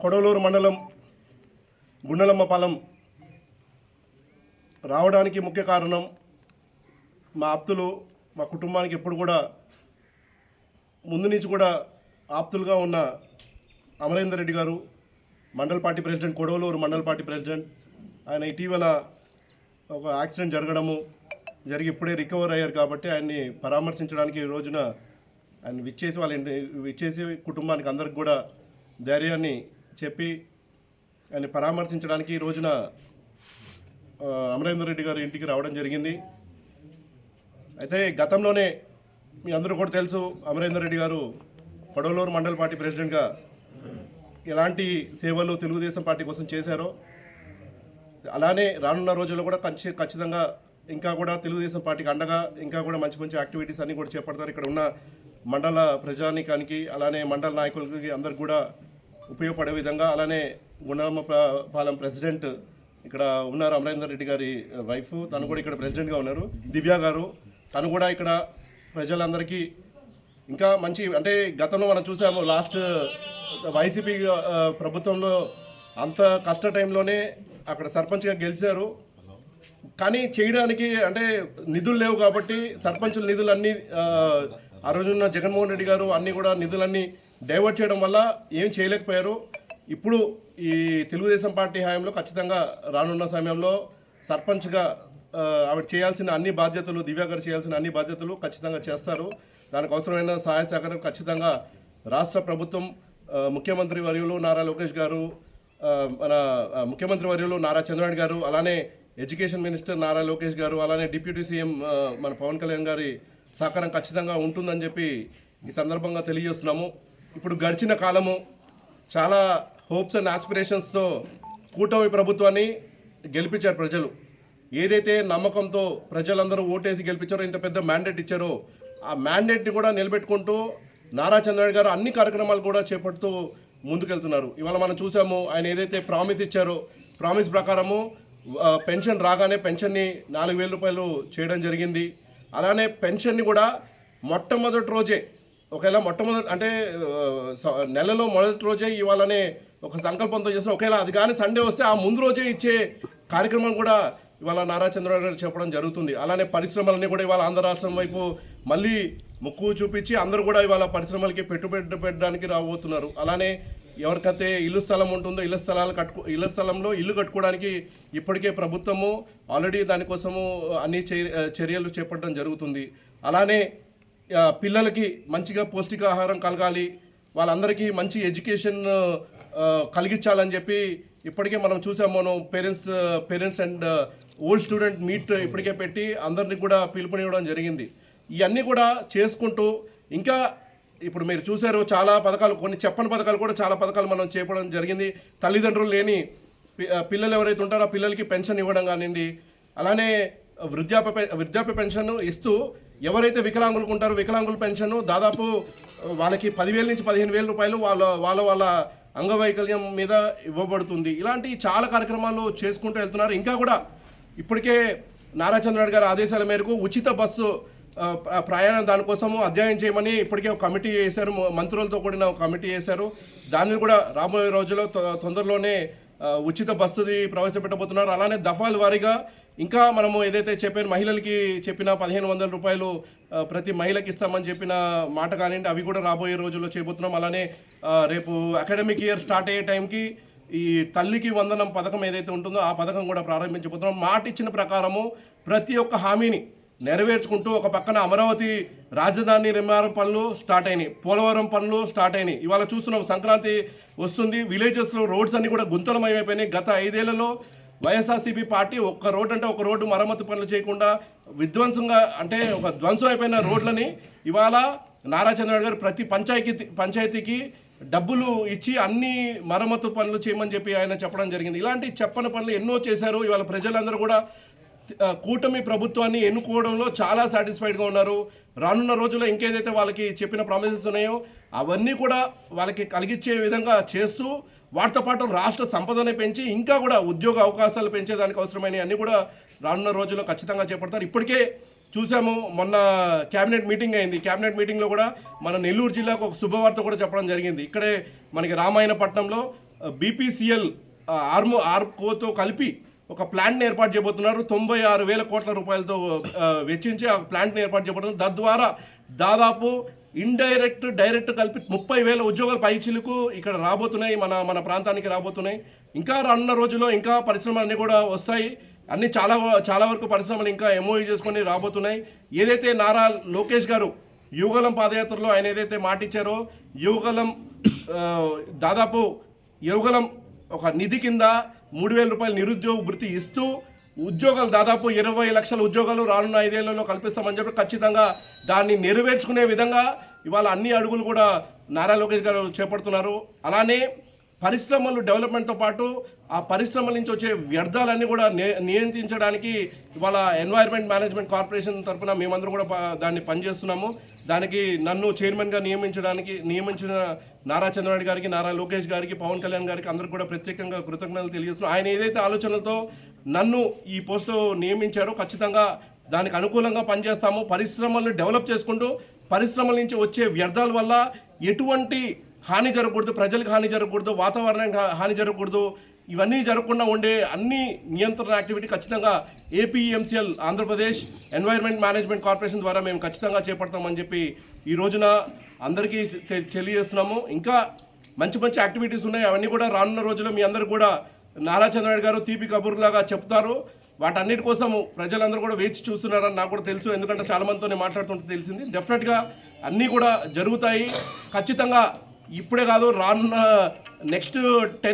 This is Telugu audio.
కొడవలూరు మండలం గుండెలమ్మపాలెం రావడానికి ముఖ్య కారణం మా ఆప్తులు మా కుటుంబానికి ఎప్పుడు కూడా ముందు నుంచి కూడా ఆప్తులుగా ఉన్న Amarender Reddy garu mandal party president Kodavalur mandal party president ఆయన ఇటీవల ఒక యాక్సిడెంట్ జరగడము జరిగి ఇప్పుడే రికవర్ అయ్యారు కాబట్టి ఆయన్ని పరామర్శించడానికి ఈ రోజున ఆయన విచ్చేసి వాళ్ళ విచ్చేసి కుటుంబానికి అందరికి కూడా ధైర్యాన్ని చెప్పి ఆయన పరామర్శించడానికి ఈ రోజున అమరేందర్ రెడ్డి గారి ఇంటికి రావడం జరిగింది. అయితే గతంలోనే మీ అందరూ కూడా తెలుసు అమరేందర్ రెడ్డి గారు కొడవలూరు మండల పార్టీ ప్రెసిడెంట్గా ఎలాంటి సేవలు తెలుగుదేశం పార్టీ కోసం చేశారో అలానే రానున్న రోజుల్లో కూడా ఖచ్చి ఖచ్చితంగా ఇంకా కూడా తెలుగుదేశం పార్టీకి అండగా ఇంకా కూడా మంచి మంచి యాక్టివిటీస్ అన్నీ కూడా చేపడతారు. ఇక్కడ ఉన్న మండల ప్రజానికానికి అలానే మండల నాయకులకి అందరికి కూడా ఉపయోగపడే విధంగా అలానే గుండమ్మ పాలెం ప్రెసిడెంట్ ఇక్కడ ఉన్నారు అమరేందర్ రెడ్డి గారి వైఫ్. తను కూడా ఇక్కడ ప్రెసిడెంట్గా ఉన్నారు. దివ్య గారు. తను కూడా ఇక్కడ ప్రజలందరికీ ఇంకా మంచి అంటే గతంలో మనం చూసాము లాస్ట్ వైసీపీ ప్రభుత్వంలో అంత కష్ట టైంలోనే అక్కడ సర్పంచ్గా గెలిచారు. కానీ చేయడానికి అంటే నిధులు లేవు కాబట్టి సర్పంచుల నిధులన్నీ అన్నీ ఆ రోజున్న జగన్మోహన్ రెడ్డి గారు అన్నీ కూడా నిధులన్నీ డైవర్ట్ చేయడం వల్ల ఏం చేయలేకపోయారు. ఇప్పుడు ఈ తెలుగుదేశం పార్టీ హయాంలో ఖచ్చితంగా రానున్న సమయంలో సర్పంచ్గా ఆవిడ చేయాల్సిన అన్ని బాధ్యతలు దివ్య గారు చేయాల్సిన అన్ని బాధ్యతలు ఖచ్చితంగా చేస్తారు. దానికి అవసరమైన సహాయ సహకారం ఖచ్చితంగా రాష్ట్ర ప్రభుత్వం ముఖ్యమంత్రి వర్యులు నారా లోకేష్ గారు మన ముఖ్యమంత్రి వర్యులు నారా చంద్రబాబు గారు అలానే ఎడ్యుకేషన్ మినిస్టర్ నారా లోకేష్ గారు అలానే డిప్యూటీ సీఎం మన పవన్ కళ్యాణ్ గారి సహకారం ఖచ్చితంగా ఉంటుందని చెప్పి ఈ సందర్భంగా తెలియజేస్తున్నాము. ఇప్పుడు గడిచిన కాలము చాలా హోప్స్ అండ్ ఆస్పిరేషన్స్తో కూటమి ప్రభుత్వాన్ని గెలిపించారు ప్రజలు. ఏదైతే నమ్మకంతో ప్రజలందరూ ఓటేసి గెలిపించారో ఇంత పెద్ద మ్యాండేట్ ఇచ్చారో ఆ మ్యాండేట్ని కూడా నిలబెట్టుకుంటూ నారా చంద్రబాబు గారు అన్ని కార్యక్రమాలు కూడా చేపడుతూ ముందుకెళ్తున్నారు. ఇవాళ మనం చూసాము ఆయన ఏదైతే ప్రామిస్ ఇచ్చారో ప్రామిస్ ప్రకారము పెన్షన్ రాగానే పెన్షన్ని నాలుగు వేల రూపాయలు చేయడం జరిగింది. అలానే పెన్షన్ని కూడా మొట్టమొదటి రోజే ఒకవేళ మొట్టమొదటి అంటే స- నెలలో మొదటి రోజే ఇవ్వాలనే ఒక సంకల్పంతో చేసిన ఒకవేళ అది కానీ సండే వస్తే ఆ ముందు రోజే ఇచ్చే కార్యక్రమం కూడా ఇవాళ నారా చంద్రబాబు గారు చెప్పడం జరుగుతుంది. అలానే పరిశ్రమలన్నీ కూడా ఇవాళ ఆంధ్ర రాష్ట్రం వైపు మళ్ళీ ముక్కు చూపించి అందరూ కూడా ఇవాళ పరిశ్రమలకి పెట్టుబడి పెట్టడానికి రాబోతున్నారు. అలానే ఎవరికైతే ఇల్లు స్థలం ఉంటుందో ఇళ్ళ స్థలాలు కట్టుకో ఇళ్ళ స్థలంలో ఇల్లు కట్టుకోవడానికి ఇప్పటికే ప్రభుత్వము ఆల్రెడీ దానికోసము అన్ని చర్యలు చేపట్టడం జరుగుతుంది. అలానే పిల్లలకి మంచిగా పౌష్టికాహారం కలగాలి వాళ్ళందరికీ మంచి ఎడ్యుకేషన్ కలిగించాలని చెప్పి ఇప్పటికే మనం చూసాం. మనం parents parents and old student meet ఇప్పటికే పెట్టి అందరినీ కూడా పిలుపునివ్వడం జరిగింది. ఇవన్నీ కూడా చేసుకుంటూ ఇంకా ఇప్పుడు మీరు చూశారు చాలా పథకాలు కొన్ని చెప్పని పథకాలు కూడా చాలా పథకాలు మనం చేపడం జరిగింది. తల్లిదండ్రులు లేని పిల్లలు ఎవరైతే ఉంటారో ఆ పిల్లలకి పెన్షన్ ఇవ్వడం కానివ్వండి అలానే వృద్ధాప్య పె- వృద్ధాప్య పెన్షన్ ఇస్తూ ఎవరైతే వికలాంగులకు ఉంటారో వికలాంగుల పెన్షన్ దాదాపు వాళ్ళకి పదివేల నుంచి పదిహేను వేల రూపాయలు వాళ్ళ వాళ్ళ వాళ్ళ అంగవైకల్యం మీద ఇవ్వబడుతుంది. ఇలాంటి చాలా కార్యక్రమాలు చేసుకుంటూ వెళ్తున్నారు. ఇంకా కూడా ఇప్పటికే నారా చంద్రబాబు గారి ఆదేశాల మేరకు ఉచిత బస్సు ప్రయాణం దానికోసము అధ్యయనం చేయమని ఇప్పటికే ఒక కమిటీ వేశారు. మంత్రులతో కూడిన ఒక కమిటీ వేశారు. దాన్ని కూడా రాబోయే రోజుల్లో తొ- తొందరలోనే ఉచిత బస్సుది ప్రవేశపెట్టబోతున్నారు. అలానే దఫాల వారీగా ఇంకా మనము ఏదైతే చెప్పిన మహిళలకి చెప్పిన పదిహేను వందల రూపాయలు ప్రతి మహిళకి ఇస్తామని చెప్పిన మాట కానివ్వండి అవి కూడా రాబోయే రోజుల్లో చేయబోతున్నాం. అలానే రేపు అకాడమిక్ ఇయర్ స్టార్ట్ అయ్యే టైంకి ఈ తల్లికి వందనం పథకం ఏదైతే ఉంటుందో ఆ పథకం కూడా ప్రారంభించబోతున్నాం. మాట ఇచ్చిన ప్రకారము ప్రతి ఒక్క హామీని నెరవేర్చుకుంటూ ఒక పక్కన అమరావతి రాజధాని నిర్మాణం పనులు స్టార్ట్ అయినాయి. పోలవరం పనులు స్టార్ట్ అయినాయి. ఇవాళ చూస్తున్నాం సంక్రాంతి వస్తుంది. విలేజెస్లో రోడ్స్ అన్నీ కూడా గుంతలమయమైపోయినాయి. గత ఐదేళ్ళలో వైఎస్ఆర్సీపీ పార్టీ ఒక్క రోడ్ అంటే ఒక రోడ్డు మరమ్మతు పనులు చేయకుండా విధ్వంసంగా అంటే ఒక ధ్వంసం అయిపోయిన రోడ్లని ఇవాళ నారా చంద్రబాబు గారు ప్రతి పంచాయతీ పంచాయతీకి డబ్బులు ఇచ్చి అన్ని మరమ్మతు పనులు చేయమని చెప్పి ఆయన చెప్పడం జరిగింది. ఇలాంటి చెప్పని పనులు ఎన్నో చేశారు. ఇవాళ ప్రజలందరూ కూడా కూటమి ప్రభుత్వాన్ని ఎన్నుకోవడంలో చాలా సాటిస్ఫైడ్గా ఉన్నారు. రానున్న రోజుల్లో ఇంకేదైతే వాళ్ళకి చెప్పిన ప్రామిసెస్ ఉన్నాయో అవన్నీ కూడా వాళ్ళకి కలిగించే విధంగా చేస్తూ వాటితో పాటు రాష్ట్ర సంపదని పెంచి ఇంకా కూడా ఉద్యోగ అవకాశాలు పెంచేదానికి అవసరమైన అన్నీ కూడా రానున్న రోజుల్లో ఖచ్చితంగా చేపడతారు. ఇప్పటికే చూసాము మొన్న క్యాబినెట్ మీటింగ్ అయింది. క్యాబినెట్ మీటింగ్లో కూడా మన నెల్లూరు జిల్లాకు ఒక శుభవార్త కూడా చెప్పడం జరిగింది. ఇక్కడే మనకి రామాయణపట్నంలో బీపీసీఎల్ ఆర్మో ఆర్కోతో కలిపి ఒక ప్లాంట్ని ఏర్పాటు చేయబోతున్నారు. తొంభై ఆరు వేల కోట్ల రూపాయలతో వెచ్చించి ఆ ప్లాంట్ని ఏర్పాటు చేయబోతున్నారు. తద్వారా దాదాపు ఇండైరెక్ట్ డైరెక్ట్ కలిపి ముప్పై వేల ఉద్యోగాలు పైచిలకు ఇక్కడ రాబోతున్నాయి మన మన ప్రాంతానికి రాబోతున్నాయి. ఇంకా రానున్న రోజుల్లో ఇంకా పరిశ్రమలు అన్నీ కూడా వస్తాయి. అన్ని చాలా చాలా వరకు పరిశ్రమలు ఇంకా ఎంఓయూ చేసుకొని రాబోతున్నాయి. ఏదైతే నారా లోకేష్ గారు యువగలం పాదయాత్రలో ఆయన ఏదైతే మాటిచ్చారో యువగలం దాదాపు యువగలం ఒక నిధి కింద మూడు వేల రూపాయల నిరుద్యోగ వృత్తి ఇస్తూ ఉద్యోగాలు దాదాపు ఇరవై లక్షల ఉద్యోగాలు రానున్న ఐదేళ్ళలో కల్పిస్తామని చెప్పి ఖచ్చితంగా దాన్ని నెరవేర్చుకునే విధంగా ఇవాళ అన్ని అడుగులు కూడా నారా లోకేష్ గారు చేపడుతున్నారు. అలానే పరిశ్రమలు డెవలప్మెంట్తో పాటు ఆ పరిశ్రమల నుంచి వచ్చే వ్యర్థాలన్నీ కూడా నే- నియంత్రించడానికి ఇవాళ ఎన్వైర్న్మెంట్ మేనేజ్మెంట్ కార్పొరేషన్ తరఫున మేమందరం కూడా దాన్ని పనిచేస్తున్నాము. దానికి నన్ను చైర్మన్గా నియమించడానికి నియమించిన నారా చంద్రబాబు గారికి నారా లోకేష్ గారికి పవన్ కళ్యాణ్ గారికి అందరికి కూడా ప్రత్యేకంగా కృతజ్ఞతలు తెలియజేస్తున్నాం. ఆయన ఏదైతే ఆలోచనలతో నన్ను ఈ పోస్టు నియమించారో ఖచ్చితంగా దానికి అనుకూలంగా పనిచేస్తాము. పరిశ్రమలను డెవలప్ చేసుకుంటూ పరిశ్రమల నుంచి వచ్చే వ్యర్థాల వల్ల ఎటువంటి హాని జరగకూడదు ప్రజలకు హాని జరగకూడదు వాతావరణానికి హాని జరగకూడదు. ఇవన్నీ జరగకుండా ఉండే అన్ని నియంత్రణ యాక్టివిటీ ఖచ్చితంగా APMCL Andhra Pradesh environment management corporation ద్వారా మేము ఖచ్చితంగా చేపడతామని చెప్పి ఈ రోజున అందరికీ తెలియజేస్తున్నాము. ఇంకా మంచి మంచి యాక్టివిటీస్ ఉన్నాయి. అవన్నీ కూడా రానున్న రోజుల్లో మీ అందరూ కూడా నారా చంద్రనాయుడు గారు తీపి కబుర్లాగా చెప్తారు. వాటన్నిటి కోసం ప్రజలందరూ కూడా వేచి చూస్తున్నారని నాకు కూడా తెలుసు. ఎందుకంటే చాలా మందితో నేను మాట్లాడుతుంటే తెలిసింది. డెఫినెట్గా అన్నీ కూడా జరుగుతాయి. ఖచ్చితంగా ఇప్పుడే కాదు రానున్న నెక్స్ట్ టెన్